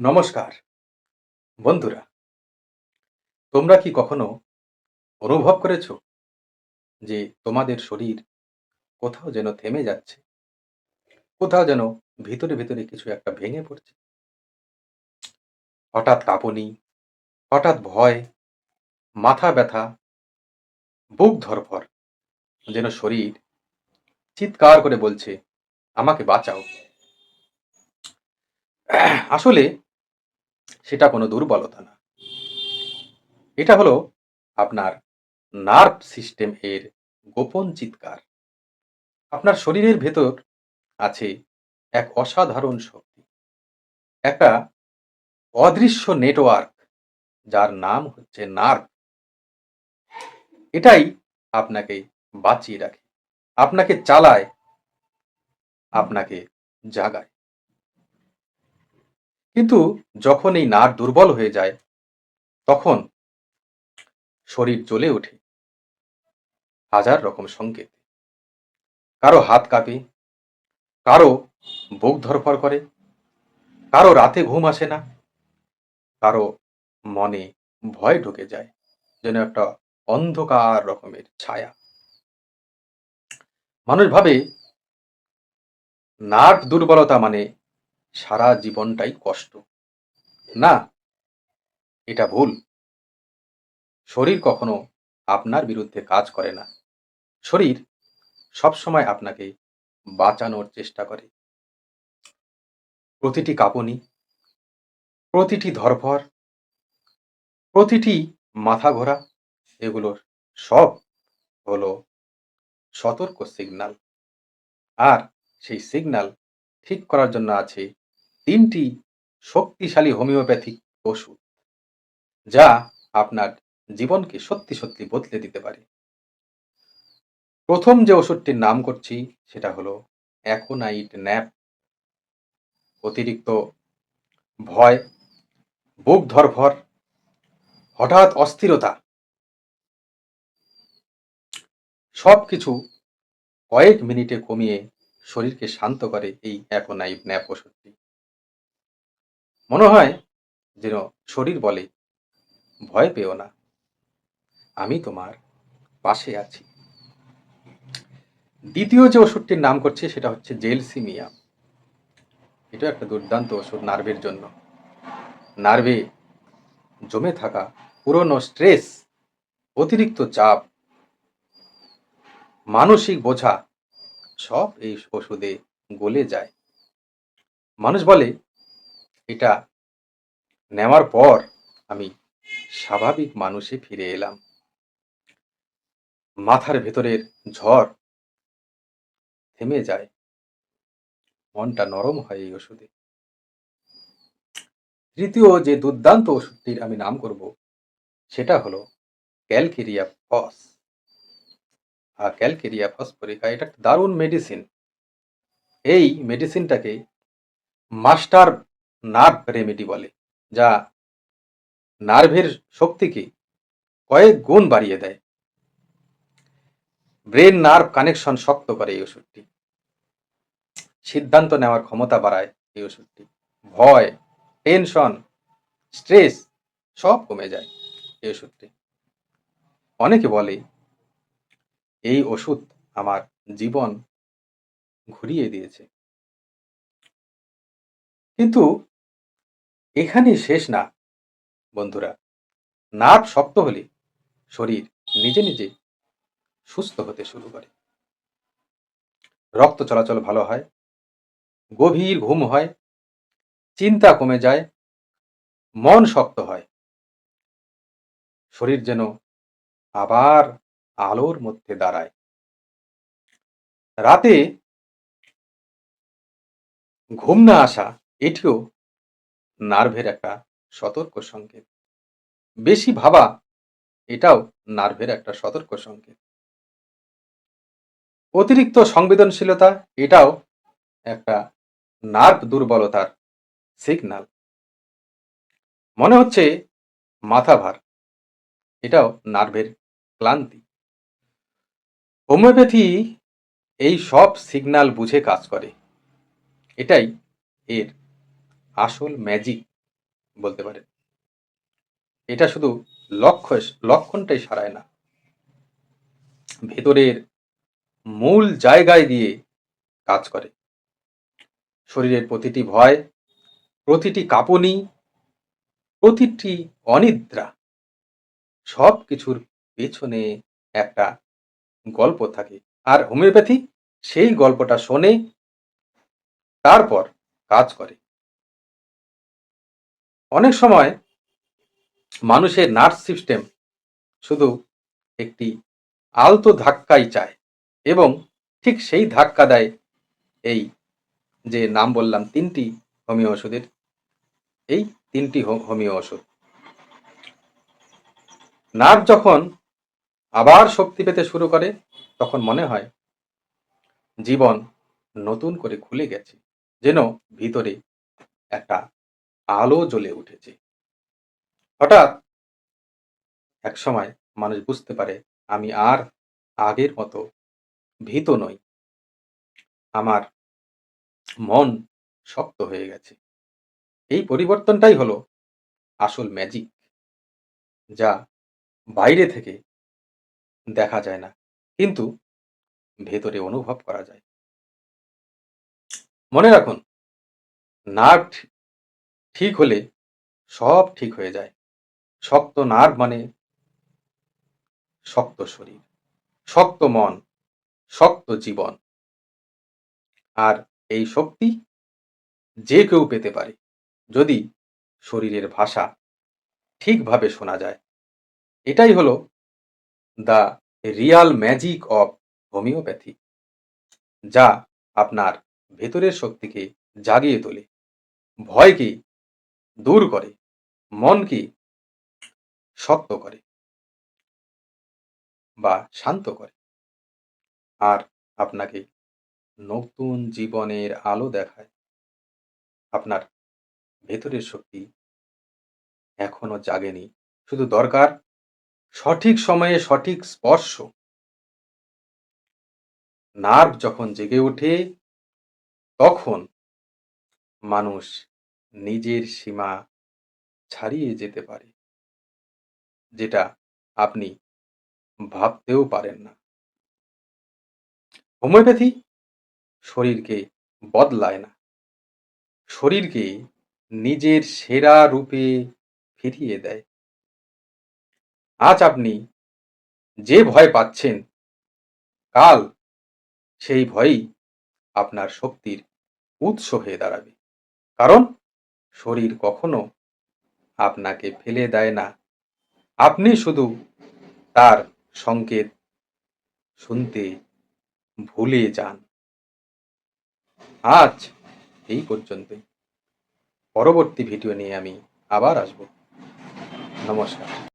নমস্কার। বন্ধুরা, তোমরা কি কখনো অনুভব করেছ যে তোমাদের শরীর কোথাও যেন থেমে যাচ্ছে? কোথাও যেন ভিতরে ভিতরে কিছু একটা ভেঙে পড়ছে? হঠাৎ কাঁপুনি, হঠাৎ ভয়, মাথা ব্যথা, বুক ধরফর, যেন শরীর চিৎকার করে বলছে, আমাকে বাঁচাও। আসলে সেটা কোনো দুর্বলতা না। এটা হলো আপনার নার্ভ সিস্টেম এর গোপন চিৎকার। আপনার শরীরের ভেতর আছে এক অসাধারণ শক্তি। একটা অদৃশ্য নেটওয়ার্ক যার নাম হচ্ছে নার্ভ। এটাই আপনাকে বাঁচিয়ে রাখে, আপনাকে চালায়, আপনাকে জাগায়। কিন্তু যখন এই নার্ভ দুর্বল হয়ে যায়, তখন শরীর জ্বলে ওঠে। হাজার রকম সংকেত। কারও হাত কাঁপে, কারও বুক ধরফর করে, কারও রাতে ঘুম আসে না, কারও মনে ভয় ঢুকে যায়, যেন একটা অন্ধকার রকমের ছায়া। মানুষ ভাবে নার্ভ দুর্বলতা মানে সারা জীবনটাই কষ্ট। না, এটা ভুল। শরীর কখনো আপনার বিরুদ্ধে কাজ করে না। শরীর সবসময় আপনাকে বাঁচানোর চেষ্টা করে। প্রতিটি কাঁপুনি, প্রতিটি ধরফর, প্রতিটি মাথা ঘোরা এগুলোর সব হলো সতর্ক সিগনাল আর সেই সিগনাল ঠিক করার জন্য আছে তিনটি শক্তিশালী হোমিওপ্যাথিক ওষুধ, যা আপনার জীবনকে সত্যি সত্যি বদলে দিতে পারে। প্রথম যে ওষুধটির নাম করছি, সেটা হলো অ্যাকোনাইট ন্যাপ। অতিরিক্ত ভয়, বুক ধরফর হঠাৎ অস্থিরতা। সব কিছু কয়েক মিনিটে কমিয়ে শরীরকে শান্ত করে এই অ্যাকোনাইট ন্যাপ ওষুধটি। মনে হয় যেন শরীর বলে, ভয় পেও না। আমি তোমার পাশে আছি। দ্বিতীয় যে ওষুধটির নাম করছে সেটা হচ্ছে জেলসিমিয়াম এটা একটা দুর্দান্ত ওষুধ নার্ভের জন্য। নার্ভে জমে থাকা পুরনো স্ট্রেস, অতিরিক্ত চাপ, মানসিক বোঝা সব এই ওষুধে গলে যায়। মানুষ বলে এটা নেওয়ার পর আমি স্বাভাবিক মানুষে ফিরে এলাম। মাথার ভেতরের ঝড় থেমে যায়। মনটা নরম হয় এই ওষুধে। তৃতীয় যে দুর্দান্ত ওষুধটির আমি নাম করব, সেটা হলো ক্যালকেরিয়া ফস। আর ক্যালকেরিয়া ফসফরিকা এটা একটা দারুণ মেডিসিন এই মেডিসিনটাকে মাস্টার নার্ভ রেমেডি বলে, যা নার্ভের শক্তিকে কয়েক গুণ বাড়িয়ে দেয়। ব্রেন নার্ভ কানেকশন শক্ত করে এই ওষুধটি। সিদ্ধান্ত নেওয়ার ক্ষমতা বাড়ায় এই ওষুধটি। ভয়, টেনশন, স্ট্রেস সব কমে যায় এই ওষুধটি। অনেকে বলে, এই ওষুধ আমার জীবন ঘুরিয়ে দিয়েছে। কিন্তু এখানে শেষ না, বন্ধুরা। নার্ভ শক্ত হলে শরীর নিজে নিজে সুস্থ হতে শুরু করে। রক্ত চলাচল ভালো হয়, গভীর ঘুম হয়, চিন্তা কমে যায়, মন শক্ত হয়। শরীর যেন আবার আলোর মধ্যে দাঁড়ায়। রাতে ঘুম না আসা এটিও নার্ভের একটা সতর্ক সংকেত। বেশি ভাবা, এটাও নার্ভের একটা সতর্ক সংকেত। অতিরিক্ত সংবেদনশীলতা, এটাও একটা নার্ভ দুর্বলতার সিগনাল মনে হচ্ছে মাথা ভার, এটাও নার্ভের ক্লান্তি। হোমিওপ্যাথি এই সব সিগন্যাল বুঝে কাজ করে। এটাই এর আসল ম্যাজিক বলতে পারেন এটা শুধু লক্ষ্য লক্ষণটাই সারায় না। ভেতরের মূল জায়গায় গিয়ে কাজ করে। শরীরের প্রতিটি ভয়, প্রতিটি কাঁপুনি, প্রতিটি অনিদ্রা সব কিছুর পেছনে একটা গল্প থাকে। আর হোমিওপ্যাথি সেই গল্পটা শোনে, তারপর কাজ করে। অনেক সময় মানুষের নার্ভ সিস্টেম শুধু একটি আলতো ধাক্কাই চায় এবং ঠিক সেই ধাক্কা দেয় এই যে নাম বললাম তিনটি হোমিও ওষুধের। এই তিনটি হোমিও ওষুধ। নার্ভ যখন আবার শক্তি পেতে শুরু করে, তখন মনে হয় জীবন নতুন করে খুলে গেছে, যেন ভিতরে একটা আলো জ্বলে উঠেছে। হঠাৎ এক সময় মানুষ বুঝতে পারে আমি আর আগের মতো ভীত নই। আমার মন শক্ত হয়ে গেছে। এই পরিবর্তনটাই হলো আসল ম্যাজিক যা বাইরে থেকে দেখা যায় না, কিন্তু ভেতরে অনুভব করা যায়। মনে রাখুন, নার্ভ ঠিক হলে সব ঠিক হয়ে যায়। শক্ত নার্ভ মানে শক্ত শরীর, শক্ত মন, শক্ত জীবন। আর এই শক্তি যে কেউ পেতে পারে যদি শরীরের ভাষা ঠিকভাবে শোনা যায়। এটাই হলো the real magic of homeopathy যা আপনার ভেতরের শক্তিকে জাগিয়ে তোলে। ভয়কে দূর করে মনকে শক্ত করে বা শান্ত করে। আর আপনাকে নতুন জীবনের আলো দেখায়। আপনার ভেতরের শক্তি এখনও জাগেনি। শুধু দরকার সঠিক সময়ে সঠিক স্পর্শ। নার্ভ যখন জেগে ওঠে, তখন মানুষ নিজের সীমা ছাড়িয়ে যেতে পারে, যেটা আপনি ভাবতেও পারেন না। হোমিওপ্যাথি শরীরকে বদলায় না। শরীরকে নিজের সেরা রূপে ফিরিয়ে দেয়। আজ আপনি যে ভয় পাচ্ছেন, কাল সেই ভয়ই আপনার শক্তির উৎস হয়ে দাঁড়াবে। কারণ শরীর কখনো আপনাকে ফেলে দেয় না। আপনি শুধু তার সংকেত শুনতে ভুলে যান। আজ এই পর্যন্তই পরবর্তী ভিডিও নিয়ে আমি আবার আসব। নমস্কার।